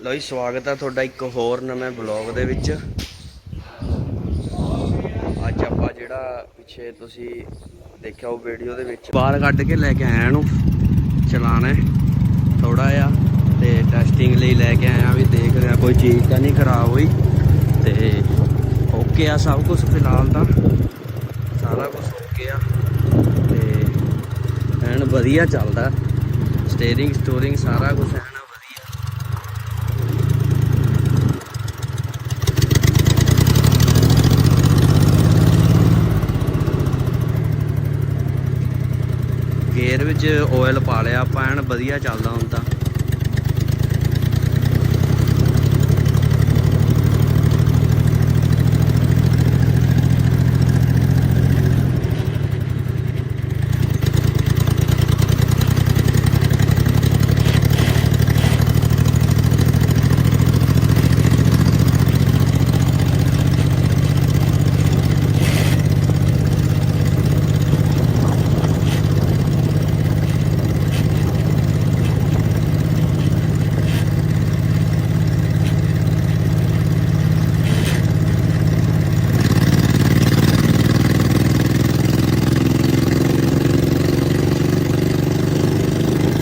ਲੋ ਜੀ, ਸਵਾਗਤ ਹੈ ਤੁਹਾਡਾ ਇੱਕ ਹੋਰ ਨਵੇਂ ਬਲੌਗ ਦੇ ਵਿੱਚ। ਅੱਜ ਆਪਾਂ ਜਿਹੜਾ ਪਿੱਛੇ ਤੁਸੀਂ ਦੇਖਿਆ ਉਹ ਵੀਡੀਓ ਦੇ ਵਿੱਚ ਬਾਹਰ ਕੱਢ ਕੇ ਲੈ ਕੇ ਆਇਆ ਇਹਨੂੰ ਚਲਾਣਾ ਥੋੜਾ ਜਿਹਾ, ਤੇ ਟੈਸਟਿੰਗ ਲਈ ਲੈ ਕੇ ਆਇਆ ਵੀ ਦੇਖ ਰਿਹਾ, ਕੋਈ ਚੀਜ਼ ਤਾਂ ਨਹੀਂ ਖਰਾਬ ਹੋਈ। ਤੇ ਓਕੇ ਆ ਸਭ ਕੁਝ ਫਿਲਹਾਲ ਤਾਂ, ਸਾਰਾ ਕੁਝ ਓਕੇ ਆ। ਤੇ ਐਨ ਵਧੀਆ ਚੱਲਦਾ ਸਟੀਅਰਿੰਗ ਸਟੋਰਿੰਗ ਸਾਰਾ ਕੁਝ ਐਨ ਵਧੀਆ ਗੇਅਰ ਵਿੱਚ ਆਇਲ ਪਾ ਲਿਆ ਆਪਾਂ ਐਨ ਵਧੀਆ ਚੱਲਦਾ ਹੁਣ ਤਾਂ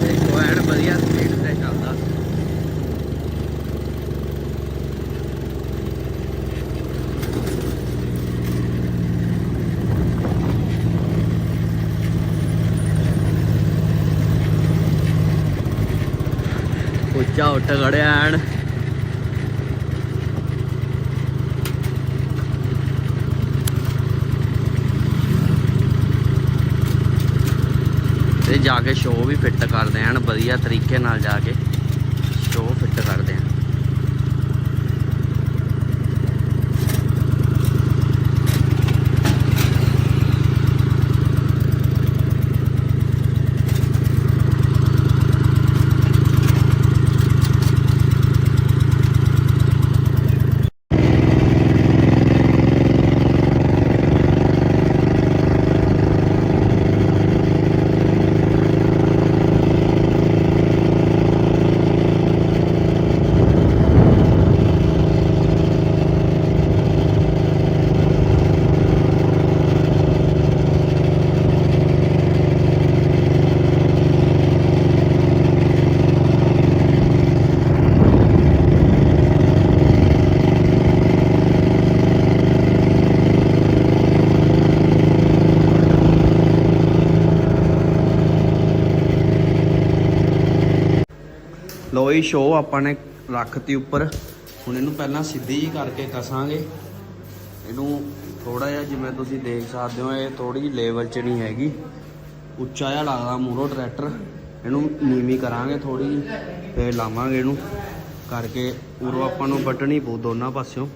ਦੇਖੋ ਐਨ ਵਧੀਆ ਸਪੀਡ ਤੇ ਚੱਲਦਾ ਉੱਚਾ ਉੱਠ ਤੇ ਜਾ ਕੇ ਸ਼ੋਅ ਵੀ ਫਿੱਟ ਕਰਦੇ ਆਂ ਵਧੀਆ ਤਰੀਕੇ ਨਾਲ ਜਾ ਕੇ ਸ਼ੋਅ ਫਿੱਟ ਕਰਦੇ ਆਂ। ਲੋਈ ਸ਼ੋਅ ਆਪਾਂ ਨੇ ਰੱਖਤੀ ਉੱਪਰ। ਹੁਣ ਇਹਨੂੰ ਪਹਿਲਾਂ ਸਿੱਧੀ ਜੀ ਕਰਕੇ ਕਸਾਂਗੇ। ਇਹਨੂੰ ਥੋੜਾ ਜਿਹਾ ਜਿਵੇਂ ਤੁਸੀਂ ਦੇਖ ਸਕਦੇ ਹੋ, ਇਹ ਥੋੜੀ ਜਿਹੀ ਲੈਵਲ 'ਚ ਨਹੀਂ ਹੈਗੀ। ਉੱਚਾ ਜਿਹਾ ਲੱਗਦਾ ਮੂਰੋ ਟਰੈਕਟਰ ਇਹਨੂੰ ਨੀਵੀਂ ਕਰਾਂਗੇ ਥੋੜੀ ਜਿਹੀ, ਫੇਰ ਲਾਵਾਂਗੇ ਇਹਨੂੰ। ਕਰਕੇ ਉਰੋਂ ਆਪਾਂ ਨੂੰ ਵੱਢਣੀ ਪਊ ਦੋਨਾਂ ਪਾਸਿਓਂ।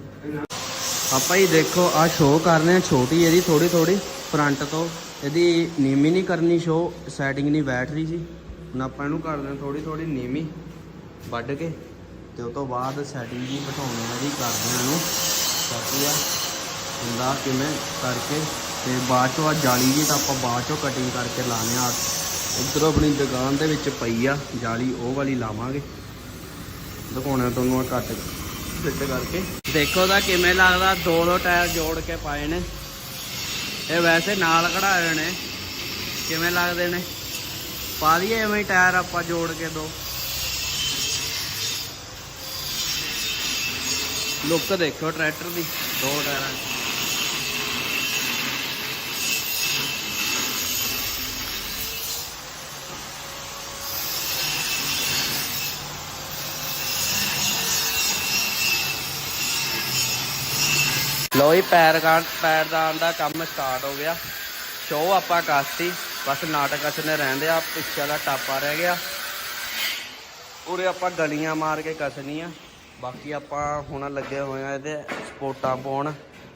ਆਪਾਂ ਹੀ ਦੇਖੋ ਆ ਸ਼ੋਅ ਕਰਨੇ ਆ ਛੋਟੀ ਇਹਦੀ ਥੋੜੀ ਥੋੜੀ ਫਰੰਟ ਤੋਂ ਇਹਦੀ ਨੀਵੀਂ ਨਹੀਂ ਕਰਨੀ ਸ਼ੋਅ ਸੈਟਿੰਗ ਨਹੀਂ ਬੈਠ ਰਹੀ ਸੀ ਹੁਣ ਆਪਾਂ ਇਹਨੂੰ ਕਰਦੇ ਆ ਥੋੜੀ ਥੋੜੀ ਨੀਵੀਂ। ਵੱਢ ਕੇ ਤੇ ਉਸ ਤੋਂ ਬਾਅਦ ਸੈਟਿੰਗ ਜੀ ਬਿਠਾਉਣੀ ਆ ਜੀ ਕਰਦੇ ਆ ਇਹਨੂੰ ਕਾਪੀ ਆ। ਹੁੰਦਾ ਕਿਵੇਂ ਕਰਕੇ ਤੇ ਬਾਅਦ ਚੋਂ ਆ ਜਾਲੀ ਜੀ ਤਾਂ ਆਪਾਂ ਬਾਅਦ ਚੋਂ ਕਟਿੰਗ ਕਰਕੇ ਲਾਣੇ ਆ। ਇੱਧਰ ਆਪਣੀ ਦੁਕਾਨ ਦੇ ਵਿੱਚ ਪਈ ਆ, ਜਾਲੀ ਉਹ ਵਾਲੀ ਲਾਵਾਂਗੇ। ਦਿਖਾਉਣਾ ਤੁਹਾਨੂੰ ਆ ਕੱਟ ਫਿੱਟ ਕਰਕੇ। ਦੇਖੋ ਤਾਂ ਕਿਵੇਂ ਲੱਗਦਾ ਦੋ ਦੋ ਟਾਇਰ ਜੋੜ ਕੇ ਪਾਏ ਨੇ। ਇਹ ਵੈਸੇ ਨਾਲ ਕਢਾਏ ਨੇ। ਕਿਵੇਂ ਲੱਗਦੇ ਨੇ? ਪਾ ਦਈਏ ਐਵੇਂ ਹੀ ਟਾਇਰ ਆਪਾਂ ਜੋੜ ਕੇ ਦੋ। ਲੁੱਕ ਦੇਖੋ ਟਰੈਕਟਰ ਦੀ, ਦੋ ਟਾਇਰਾਂ ਲੋ ਜੀ, ਪੈਰ ਪੈਰ ਪੈਰਦਾਨ ਦਾ ਕੰਮ ਸਟਾਰਟ ਹੋ ਗਿਆ। ਸ਼ੋਅ ਆਪਾਂ ਕਰਤੀ, ਬਸ ਨਾਟਕ ਅਸਨੇ ਰਹਿੰਦੇ ਆ, ਪਿੱਛੇ ਵਾਲਾ ਟਾਪਾ ਰਹਿ ਗਿਆ। ਉਰੇ ਆਪਾਂ ਗਲੀਆਂ ਮਾਰ ਕੇ ਕਸਣੀ ਬਾਕੀ ਆਪਾਂ ਹੁਣ ਲੱਗੇ ਹੋਏ ਆ ਇਹਦੇ ਸਪੋਰਟਾਂ ਪਾਉਣ,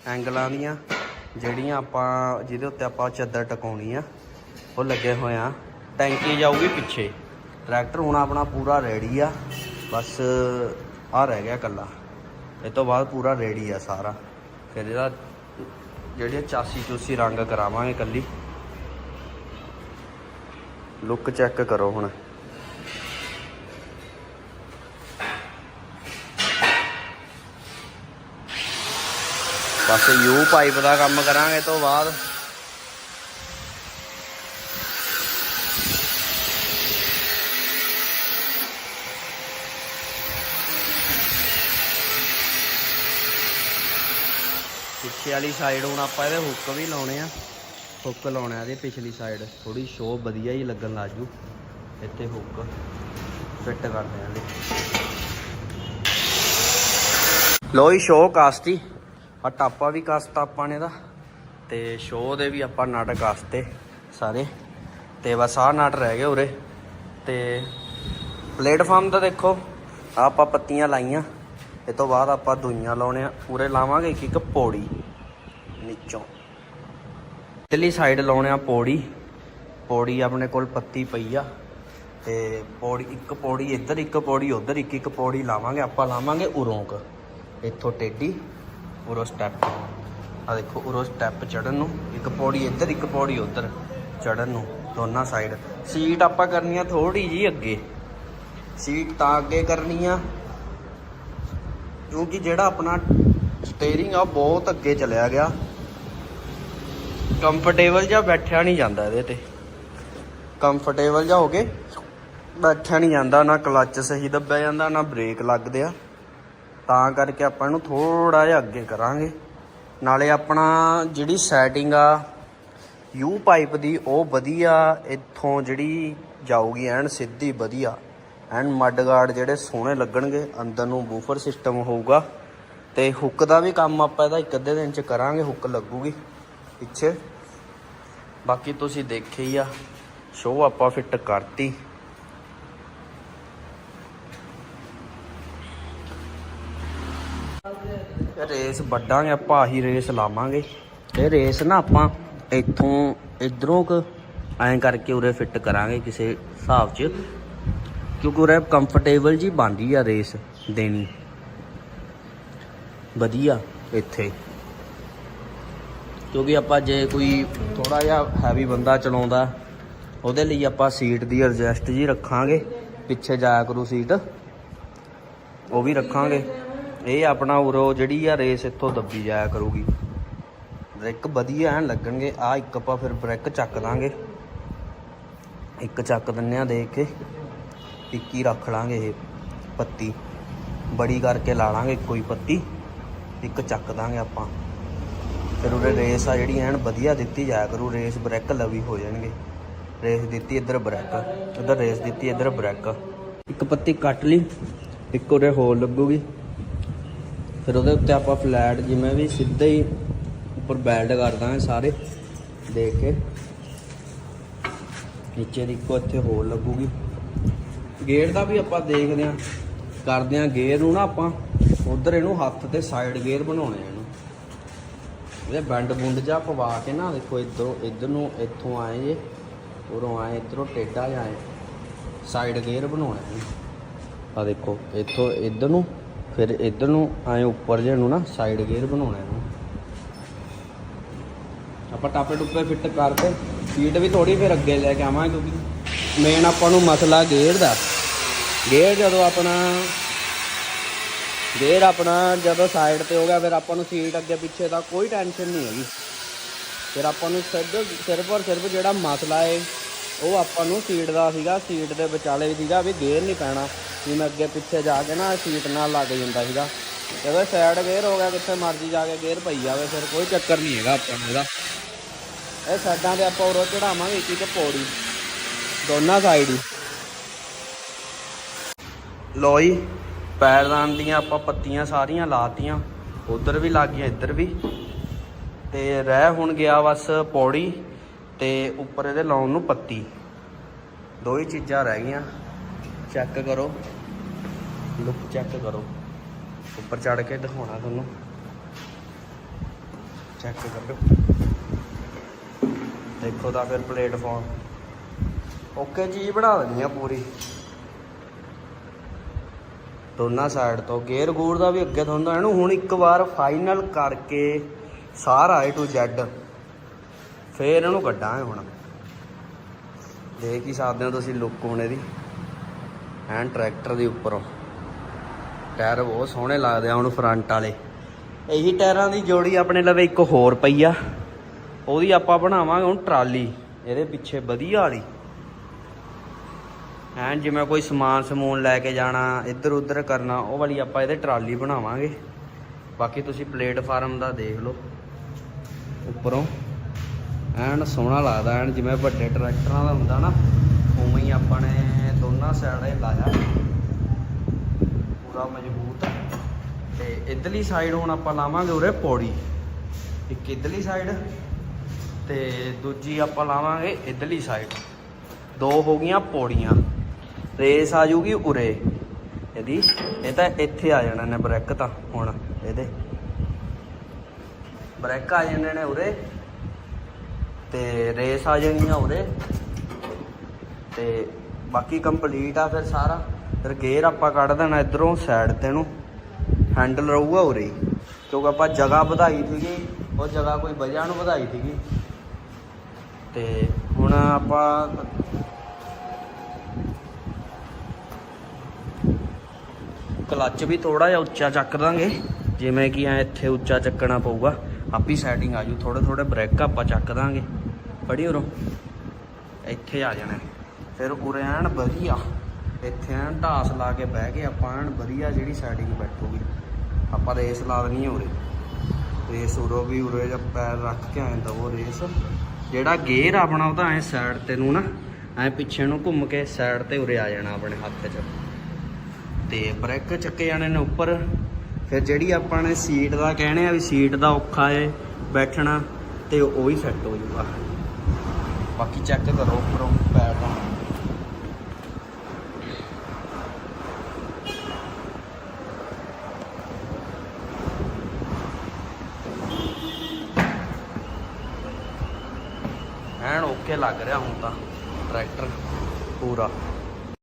ਐਂਗਲਾਂ ਦੀਆਂ, ਜਿਹੜੀਆਂ ਆਪਾਂ, ਜਿਹਦੇ ਉੱਤੇ ਆਪਾਂ ਚੱਦਰ ਟਿਕਾਉਣੀ ਆ। ਉਹ ਲੱਗੇ ਹੋਏ ਆ। ਟੈਂਕੀ ਜਾਊਗੀ ਪਿੱਛੇ। ਟਰੈਕਟਰ ਹੁਣ ਆਪਣਾ ਪੂਰਾ ਰੈਡੀ ਆ। ਬਸ ਆ ਰਹਿ ਗਿਆ ਕੱਲਾ ਇਹ ਤੋਂ ਬਾਅਦ ਪੂਰਾ ਰੈਡੀ ਆ ਸਾਰਾ। ਫਿਰ ਇਹਦਾ ਜਿਹੜੇ ਚਾਸੀ ਚੂਸੀ ਰੰਗ ਕਰਾਵਾਂਗੇ ਕੱਲੀ ਲੁੱਕ ਚੈੱਕ ਕਰੋ ਹੁਣ। ਬਸ ਯੂ ਪਾਈਪ ਦਾ ਕੰਮ ਕਰਾਂਗੇ ਤੋਂ ਬਾਅਦ। ਪਿੱਛੇ ਵਾਲੀ ਸਾਈਡ ਹੁਣ ਆਪਾਂ ਇਹਦੇ ਹੁੱਕ ਵੀ ਲਾਉਣੇ ਆ। ਹੁੱਕ ਲਾਉਣੇ ਆ ਇਹਦੇ ਪਿਛਲੀ ਸਾਈਡ ਥੋੜੀ ਸ਼ੋ ਵਧੀਆ ਹੀ ਲੱਗਣ ਲੱਜੂ ਇੱਥੇ ਹੁੱਕ ਫਿੱਟ ਕਰਦੇ ਆ ਇਹਦੇ। ਲੋ ਸ਼ੋ ਕਾਸਤੀ। ਆ ਟਾਪਾ ਵੀ ਕਸਤਾ ਆਪਾਂ ਨੇ ਦਾ ਤੇ ਸ਼ੋਅ ਦੇ ਵੀ ਆਪਾਂ ਨਟ ਕਾਸਤੇ ਸਾਰੇ। ਤੇ ਬਸ ਆਹ ਨਟ ਰਹਿ ਗਏ ਉਰੇ। ਤੇ ਪਲੇਟਫਾਰਮ ਦਾ ਦੇਖੋ ਆਪਾਂ ਪੱਤੀਆਂ ਲਾਈਆਂ। ਇਹ ਤੋਂ ਬਾਅਦ ਆਪਾਂ ਦੂਈਆਂ ਲਾਉਣੇ ਆ। ਉਰੇ ਲਾਵਾਂਗੇ ਇੱਕ ਇੱਕ ਪੌੜੀ ਨੀਚੋਂ। ਇਧਰਲੀ ਸਾਈਡ ਲਾਉਣੇ ਆ ਪੌੜੀ। ਪੌੜੀ ਆਪਣੇ ਕੋਲ ਪੱਤੀ ਪਈ ਆ। ਤੇ ਪੌੜੀ ਇੱਕ ਪੌੜੀ ਇੱਧਰ, ਇੱਕ ਪੌੜੀ ਉੱਧਰ, ਇੱਕ ਇੱਕ ਪੌੜੀ ਲਾਵਾਂਗੇ। ਆਪਾਂ ਲਾਵਾਂਗੇ ਉਰੋਂਕ। ਇੱਥੋਂ ਟੇਡੀ ਉਰੋਂ ਸਟੈਪ ਆ ਦੇਖੋ, ਉਰੋਂ ਸਟੈਪ ਚੜਨ ਨੂੰ, ਇੱਕ ਪੌੜੀ ਇੱਧਰ, ਇੱਕ ਪੌੜੀ ਉੱਧਰ ਚੜਨ ਨੂੰ, ਦੋਨਾਂ ਸਾਈਡ ਸੀਟ ਆਪਾਂ ਕਰਨੀ ਆ ਥੋੜੀ ਜੀ ਅੱਗੇ। ਸੀਟ ਤਾਂ ਅੱਗੇ ਕਰਨੀ ਆ, ਕਿਉਂਕਿ ਜਿਹੜਾ ਆਪਣਾ ਸਟੀਅਰਿੰਗ ਆ ਬਹੁਤ ਅੱਗੇ ਚਲਿਆ ਗਿਆ। ਕੰਫਰਟੇਬਲ ਜਾਂ ਬੈਠਿਆ ਨਹੀਂ ਜਾਂਦਾ ਇਹਦੇ ਤੇ। ਕੰਫਰਟੇਬਲ ਜਾਂ ਹੋ ਕੇ ਬੈਠਿਆ ਨਹੀਂ ਜਾਂਦਾ, ਨਾ ਕਲੱਚ ਸਹੀ ਦੱਬਿਆ ਜਾਂਦਾ, ਨਾ ਬ੍ਰੇਕ ਲੱਗਦੇ ਆ। ਤਾਂ ਕਰਕੇ ਆਪਾਂ ਇਹਨੂੰ ਥੋੜਾ ਜਿਹਾ ਅੱਗੇ ਕਰਾਂਗੇ। ਨਾਲੇ ਆਪਣਾ ਜਿਹੜੀ ਸੈਟਿੰਗ ਆ ਯੂ ਪਾਈਪ ਦੀ ਉਹ ਵਧੀਆ ਇੱਥੋਂ ਜਿਹੜੀ ਜਾਊਗੀ ਐਨ ਸਿੱਧੀ ਵਧੀਆ। ਐਨ ਮੱਡ ਗਾਰਡ ਜਿਹੜੇ ਸੋਹਣੇ ਲੱਗਣਗੇ, ਅੰਦਰ ਨੂੰ ਬੂਫਰ ਸਿਸਟਮ ਹੋਊਗਾ। ਤੇ ਹੁੱਕ ਦਾ ਵੀ ਕੰਮ ਆਪਾਂ ਇਹਦਾ ਇੱਕ ਅੱਧੇ ਦਿਨ ਚ ਕਰਾਂਗੇ ਹੁੱਕ ਲੱਗੂਗੀ ਪਿੱਛੇ। ਬਾਕੀ ਤੁਸੀਂ ਦੇਖੇ ਹੀ ਆ ਸ਼ੋ ਆਪਾਂ ਫਿੱਟ ਕਰਤੀ ਇਹ ਰੇਸ ਵੱਡਾਂਗੇ ਆਪਾਂ ਆਹੀ ਰੇਸ ਲਾਵਾਂਗੇ। ਇਹ ਰੇਸ ਨਾ ਆਪਾਂ ਇੱਥੋਂ ਇਧਰੋਂ ਕ ਐਂ ਕਰਕੇ ਉਰੇ ਫਿੱਟ ਕਰਾਂਗੇ ਕਿਸੇ ਹਿਸਾਬ 'ਚ, ਕਿਉਂਕਿ ਉਰੇ ਕੰਫਰਟੇਬਲ ਜੀ ਬਣਦੀ ਆ ਰੇਸ ਦੇਣੀ। ਵਧੀਆ ਇੱਥੇ। ਕਿਉਂਕਿ ਆਪਾਂ ਜੇ ਕੋਈ ਥੋੜਾ ਜਿਹਾ ਹੈਵੀ ਬੰਦਾ ਚਲਾਉਂਦਾ, ਉਹਦੇ ਲਈ ਆਪਾਂ ਸੀਟ ਦੀ ਐਡਜਸਟ ਜੀ ਰੱਖਾਂਗੇ, ਪਿੱਛੇ ਜਾਇਆ ਕਰੂ ਸੀਟ ਉਹ ਵੀ ਰੱਖਾਂਗੇ। ਇਹ ਆਪਣਾ ਉਰੋ ਜਿਹੜੀ ਆ ਰੇਸ ਇੱਥੋਂ ਦੱਬੀ ਜਾਇਆ ਕਰੂਗੀ। ਬ੍ਰੇਕ ਵਧੀਆ ਐਨ ਲੱਗਣਗੇ। ਆ ਇੱਕ ਆਪਾਂ ਫਿਰ ਬ੍ਰੇਕ ਚੱਕ ਦਾਂਗੇ ਇੱਕ ਚੱਕ ਦਿੰਨੇ ਆ ਦੇਖ ਕੇ। ਇੱਕ ਹੀ ਰੱਖ ਲਾਂਗੇ ਇਹ ਪੱਤੀ। ਬੜੀ ਕਰਕੇ ਲਾ ਲਾਂਗੇ ਕੋਈ ਪੱਤੀ। ਇੱਕ ਚੱਕ ਦਾਂਗੇ ਆਪਾਂ। ਫਿਰ ਉਹਦੇ ਰੇਸ ਆ ਜਿਹੜੀ ਐਨ ਵਧੀਆ ਦਿੱਤੀ ਜਾਇਆ ਕਰੂ। ਰੇਸ ਬ੍ਰੇਕ ਲਵੀ ਹੋ ਜਾਣਗੇ। ਰੇਸ ਦਿੱਤੀ ਇੱਧਰ ਬ੍ਰੇਕ। ਇੱਧਰ ਰੇਸ ਦਿੱਤੀ ਇੱਧਰ ਬ੍ਰੇਕ। ਇੱਕ ਪੱਤੀ ਕੱਟ ਲਈ। ਇੱਕ ਉਹਦੇ ਹੋਰ ਲੱਗੂਗੀ। ਫਿਰ ਉਹਦੇ ਉੱਤੇ ਆਪਾਂ ਫਲੈਟ ਜਿਵੇਂ ਵੀ ਸਿੱਧਾ ਹੀ ਉੱਪਰ ਬੈਲਡ ਕਰ ਦਾਂਗੇ ਸਾਰੇ, ਦੇਖ ਕੇ। ਨੀਚੇ ਦੀ ਇੱਕੋ ਇੱਥੇ ਹੋਰ ਲੱਗੂਗੀ। ਗੇਅਰ ਦਾ ਵੀ ਆਪਾਂ ਦੇਖਦੇ ਆਂ ਕਰਦੇ ਆਂ ਗੇਅਰ ਨੂੰ ਨਾ ਆਪਾਂ ਉਧਰ ਇਹਨੂੰ ਹੱਥ ਤੇ ਸਾਈਡ ਗੇਅਰ ਬਣਾਉਣੇ ਆ ਇਹਨੂੰ। ਇਹਦੇ ਬੈਂਡ ਬੁੰਡ ਜਾ ਪਵਾ ਕੇ ਨਾ, ਦੇਖੋ ਇਧਰੋਂ, ਇਧਰ ਨੂੰ ਇੱਥੋਂ ਆਏ ਜੇ, ਉਰੋਂ ਆਏ, ਇਧਰੋਂ ਟੇਡਾ ਜਾਏ ਸਾਈਡ ਗੇਅਰ ਬਣਾਉਣਾ ਇਹਨੂੰ। ਆ ਦੇਖੋ, ਇੱਥੋਂ, ਇਧਰ ਨੂੰ ਫਿਰ ਇਧਰ ਨੂੰ ਆਏ ਉੱਪਰ ਜੇ ਨੂੰ ਨਾ ਸਾਈਡ ਗੇਅਰ ਬਣਾਉਣਾ ਇਹਨੂੰ। ਆਪਾਂ ਟਾਪੇ ਟੁੱਪੇ ਫਿੱਟ ਕਰਕੇ ਸੀਟ ਵੀ ਥੋੜੀ ਫਿਰ ਅੱਗੇ ਲੈ ਕੇ ਆਵਾਂਗੇ ਕਿਉਂਕਿ ਮੇਨ ਆਪਾਂ ਨੂੰ ਮਸਲਾ ਗੇਅਰ ਦਾ। ਗੇਅਰ ਜਦੋਂ ਆਪਣਾ ਗੇਅਰ ਆਪਣਾ ਜਦੋਂ ਸਾਈਡ ਤੇ ਹੋ ਗਿਆ ਫਿਰ ਆਪਾਂ ਨੂੰ ਸੀਟ ਅੱਗੇ ਪਿੱਛੇ ਦਾ ਕੋਈ ਟੈਨਸ਼ਨ ਨਹੀਂ ਹੈਗੀ। ਫਿਰ ਆਪਾਂ ਨੂੰ ਸਿਰਫ ਸਿਰਫ ਔਰ ਸਿਰਫ ਜਿਹੜਾ ਮਸਲਾ ਹੈ ਉਹ ਆਪਾਂ ਨੂੰ ਸੀਟ ਦਾ ਸੀਗਾ ਸੀਟ ਦੇ ਵਿਚਾਲੇ ਸੀਗਾ ਵੀ ਗੇਅਰ ਨਹੀਂ ਪੈਣਾ। ਜਿਵੇਂ ਅੱਗੇ ਪਿੱਛੇ ਜਾ ਕੇ ਨਾ ਸੀਟ ਨਾਲ ਲੱਗ ਜਾਂਦਾ ਸੀਗਾ। ਜਦੋਂ ਸਾਈਡ ਗੇਅਰ ਹੋ ਗਿਆ, ਕਿੱਥੇ ਮਰਜ਼ੀ ਜਾ ਕੇ ਗੇਅਰ ਪਈ ਜਾਵੇ, ਫਿਰ ਕੋਈ ਚੱਕਰ ਨਹੀਂ ਹੈਗਾ ਆਪਾਂ ਨੂੰ ਇਹਦਾ। ਇਹ ਸਾਈਡਾਂ ਤੇ ਆਪਾਂ ਉਰੋਂ ਚੜਾਵਾਂਗੇ ਇੱਕ ਇੱਕ ਪੌੜੀ, ਦੋਨਾਂ ਸਾਈਡ ਹੀ। ਲੋਈ ਪੈਰਦਾਨ ਦੀਆਂ ਆਪਾਂ ਪੱਤੀਆਂ ਸਾਰੀਆਂ ਲਾਤੀਆਂ, ਉਧਰ ਵੀ ਲੱਗ ਗਈਆਂ, ਇੱਧਰ ਵੀ। ਤੇ ਰਹਿ ਹੁਣ ਗਿਆ ਬਸ ਪੌੜੀ ਤੇ ਉੱਪਰ ਇਹਦੇ ਲਾਉਣ ਨੂੰ ਪੱਤੀ। ਦੋ ਹੀ ਚੀਜ਼ਾਂ ਰਹਿ ਗਈਆਂ। ਚੈੱਕ ਕਰੋ। ਲੁੱਕ ਚੈੱਕ ਕਰੋ। ਉੱਪਰ ਚੜ ਕੇ ਦਿਖਾਉਣਾ ਤੁਹਾਨੂੰ। ਚੈੱਕ ਕਰੋ ਦੇਖੋ ਤਾਂ ਫਿਰ ਪਲੇਟਫਾਰਮ। ਓਕੇ, ਚੀਜ਼ ਬਣਾ ਦਿੰਦੀ ਆ ਪੂਰੀ। ਦੋਨਾਂ ਸਾਈਡ ਤੋਂ। ਗੇਅਰ ਗੂਰ ਦਾ ਵੀ ਅੱਗੇ ਤੁਹਾਨੂੰ ਇਹਨੂੰ ਹੁਣ ਇੱਕ ਵਾਰ ਫਾਈਨਲ ਕਰਕੇ ਸਾਰਾ A ਟੂ Z ਫੇਰ ਇਹਨੂੰ ਕੱਢਾਂਗੇ ਹੁਣ। ਦੇਖ ਹੀ ਸਕਦੇ ਹੋ ਤੁਸੀਂ ਲੁੱਕ ਹੁਣ ਇਹਦੀ। ਐਨ ਟਰੈਕਟਰ ਦੇ ਉੱਪਰੋਂ। ਟਾਇਰ ਬਹੁਤ ਸੋਹਣੇ ਲੱਗਦੇ ਆ ਹੁਣ ਫਰੰਟ ਵਾਲੇ। ਇਹੀ ਟਾਇਰਾਂ ਦੀ ਜੋੜੀ ਆਪਣੇ ਲਵੇ ਇੱਕ ਹੋਰ ਪਈ ਆ। ਉਹਦੀ ਆਪਾਂ ਬਣਾਵਾਂਗੇ ਹੁਣ ਟਰਾਲੀ, ਇਹਦੇ ਪਿੱਛੇ ਵਧੀਆ ਵਾਲੀ। ਐਂ ਜਿਵੇਂ ਕੋਈ ਸਮਾਨ ਸਮੂਨ ਲੈ ਕੇ ਜਾਣਾ ਇੱਧਰ ਉੱਧਰ ਕਰਨਾ, ਉਹ ਵਾਲੀ ਆਪਾਂ ਇਹਦੇ ਟਰਾਲੀ ਬਣਾਵਾਂਗੇ। ਬਾਕੀ ਤੁਸੀਂ ਪਲੇਟਫਾਰਮ ਦਾ ਦੇਖ ਲਓ, ਉੱਪਰੋਂ। ਐਨ ਸੋਹਣਾ ਲੱਗਦਾ, ਐਨ ਜਿਵੇਂ ਵੱਡੇ ਟਰੈਕਟਰਾਂ ਦਾ ਹੁੰਦਾ ਨਾ, ਉਵੇਂ ਹੀ ਆਪਾਂ ਨੇ ਦੋਨਾਂ ਸਾਈਡਾਂ ਲਾਇਆ। ਪੂਰਾ ਮਜ਼ਬੂਤ। ਤੇ ਇਧਰਲੀ ਸਾਈਡ ਹੁਣ ਆਪਾਂ ਲਾਵਾਂਗੇ ਉਰੇ ਪੌੜੀ। ਇੱਕ ਇਧਰਲੀ ਸਾਈਡ ਤੇ ਦੂਜੀ ਆਪਾਂ ਲਾਵਾਂਗੇ ਇਧਰਲੀ ਸਾਈਡ ਦੋ ਹੋ ਗਈਆਂ ਪੌੜੀਆਂ। ਰੇਸ ਆ ਜੂਗੀ ਉਰੇ। ਇਹਦੀ। ਇਹ ਤਾਂ ਇੱਥੇ ਆ ਜਾਣਾ ਨੇ ਬ੍ਰੇਕ ਤਾਂ, ਹੁਣ ਇਹਦੇ। ਬ੍ਰੇਕ ਆ ਜਾਣੇ ਨੇ ਉਰੇ। ਤੇ ਰੇਸ ਆ ਜਾਣੀਆਂ ਉਰੇ। ਤੇ ਬਾਕੀ ਕੰਪਲੀਟ ਆ ਫਿਰ ਸਾਰਾ। ਫਿਰ ਗੇਅਰ ਆਪਾਂ ਕੱਢ ਦੇਣਾ ਇਧਰੋਂ ਸਾਈਡ ਤੇ ਨੂੰ। ਹੈਂਡਲ ਰਹੂਗਾ ਉਰੇ ਕਿਉਂਕਿ ਆਪਾਂ ਜਗ੍ਹਾ ਵਧਾਈ ਸੀਗੀ, ਉਹ ਜਗ੍ਹਾ ਕੋਈ ਵਜ੍ਹਾ ਨੂੰ ਵਧਾਈ ਸੀਗੀ। ਤੇ ਹੁਣ ਆਪਾਂ ਕਲੱਚ ਵੀ ਥੋੜਾ ਜਿਹਾ ਉੱਚਾ ਚੱਕ ਦਾਂਗੇ। ਜਿਵੇਂ ਕਿ ਐ ਇੱਥੇ ਉੱਚਾ ਚੱਕਣਾ ਪਊਗਾ। ਆਪੀ ਸੈਟਿੰਗ ਆ ਜੂ ਥੋੜੇ ਥੋੜੇ ਬ੍ਰੇਕ ਆਪਾਂ ਚੱਕ ਦਾਂਗੇ। ਫੜੀ ਉਰੋਂ। ਇੱਥੇ ਆ ਜਾਣਾ। ਫਿਰ ਉਰੇ ਐਨ ਵਧੀਆ। ਇੱਥੇ ਐਨ ਢਾਸ ਲਾ ਕੇ ਬਹਿ ਕੇ ਆਪਾਂ, ਐਨ ਵਧੀਆ ਜਿਹੜੀ ਸੈਟਿੰਗ ਬੈਠੂਗੀ ਆਪਾਂ ਰੇਸ ਲਾ ਦੇਣੀ ਹੈ ਉਰੇ। ਰੇਸ ਉਰੋਂ ਵੀ ਉਰੇ ਜਾਂ ਪੈਰ ਰੱਖ ਕੇ ਐਂ ਦਵੋ ਰੇਸ ਜਿਹੜਾ ਗੇਅਰ ਆਪਣਾ, ਉਹ ਤਾਂ ਐ ਸਾਈਡ ਤੇ ਨੂੰ ਨਾ, ਐ ਪਿੱਛੇ ਨੂੰ ਘੁੰਮ ਕੇ ਸਾਈਡ ਤੇ ਉਰੇ ਆ ਜਾਣਾ ਆਪਣੇ ਹੱਥ 'ਚ। ਤੇ ਬ੍ਰੇਕ ਚੱਕੇ ਜਾਣੇ ਨੇ ਉੱਪਰ। ਫਿਰ ਜਿਹੜੀ ਆਪਾਂ ਨੇ ਸੀਟ ਦਾ ਕਹਿਣੇ ਆ ਵੀ ਸੀਟ ਦਾ ਔਖਾ ਏ ਬੈਠਣਾ, ਤੇ ਉਹ ਹੀ ਸੈੱਟ ਹੋ ਜਾਊਗਾ ਬਾਕੀ ਚੈੱਕ ਕਰੋ ਉੱਪਰੋਂ ਪੈਰ ਦਾ ਐਨ ਓਕੇ ਲੱਗ ਰਿਹਾ ਹੁਣ ਤਾਂ ਟਰੈਕਟਰ ਪੂਰਾ।